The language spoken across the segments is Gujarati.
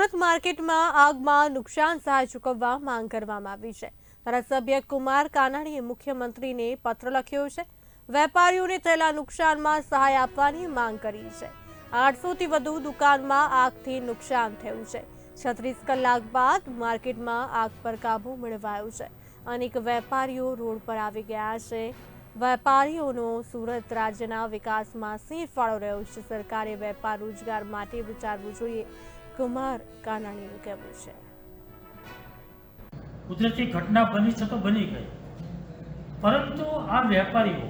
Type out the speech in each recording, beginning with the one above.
સુરત માર્કેટમાં આગમાં નુકસાન સહાય ચૂકવવા માંગ કરવામાં આવી છે. ધારાસભ્ય કુમાર કાનાણીએ મુખ્યમંત્રીને પત્ર લખ્યો છે. વેપારીઓને થયેલા નુકસાનમાં સહાય આપવાની માંગ કરી છે. આઠસોથી વધુ દુકાનમાં આગથી નુકસાન થયું છે. છત્રીસ કલાક બાદ માર્કેટમાં આગ પર કાબુ મેળવાયો છે. અનેક વેપારીઓ રોડ પર આવી ગયા છે. વેપારીઓનો સુરત રાજ્યના વિકાસમાં સિંહ ફાળો રહ્યો છે. સરકારે વેપાર રોજગાર માટે વિચારવું જોઈએ. કુમાર કાનાણીનું કહેવું છે. કુદરતી ઘટના બની છે તો બની ગઈ. પરંતુ આ વેપારીઓ,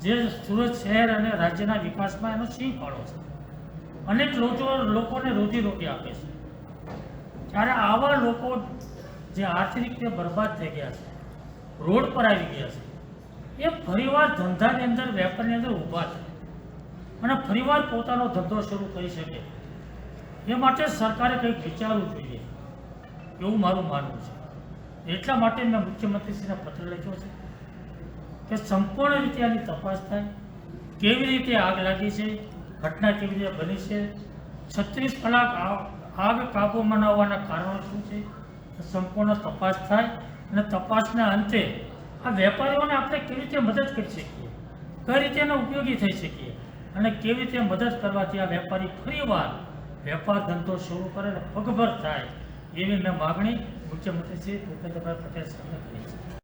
જે સુરત શહેર અને રાજ્યના વિકાસમાં એનો સિંહ ફાળો છે. અનેક લોકો લોકોને રોજીરોટી આપે છે. ત્યારે આવા લોકો જે આર્થિક રીતે બરબાદ થઈ ગયા છે, રોડ પર આવી ગયા છે, એ ફરીવાર ધંધાની અંદર, વેપારની અંદર ઊભા છે. અને ફરીવાર પોતાનો ધંધો શરૂ કરી શકે એ માટે સરકારે કંઈક વિચારવું જોઈએ. એવું મારું માનવું છે. એટલા માટે મેં મુખ્યમંત્રીશ્રીને પત્ર લખ્યો છે કે સંપૂર્ણ રીતે આની તપાસ થાય, કેવી રીતે આગ લાગી છે, ઘટના કેવી રીતે બની છે, છત્રીસ કલાક આગ કાબુ મનાવવાના કારણો શું છે સંપૂર્ણ તપાસ થાય અને તપાસના અંતે આ વેપારીઓને આપણે કેવી રીતે મદદ કરી શકીએ? કઈ રીતે એનો ઉપયોગી થઈ શકીએ? અને કેવી રીતે મદદ કરવાથી આ વેપારી ફરીવાર વેપાર ધંધો શરૂ કરે અને પગભર થાય એવી મેં માગણી મુખ્યમંત્રી શ્રી ભૂપેન્દ્રભાઈ પટેલ સામે કરી છે.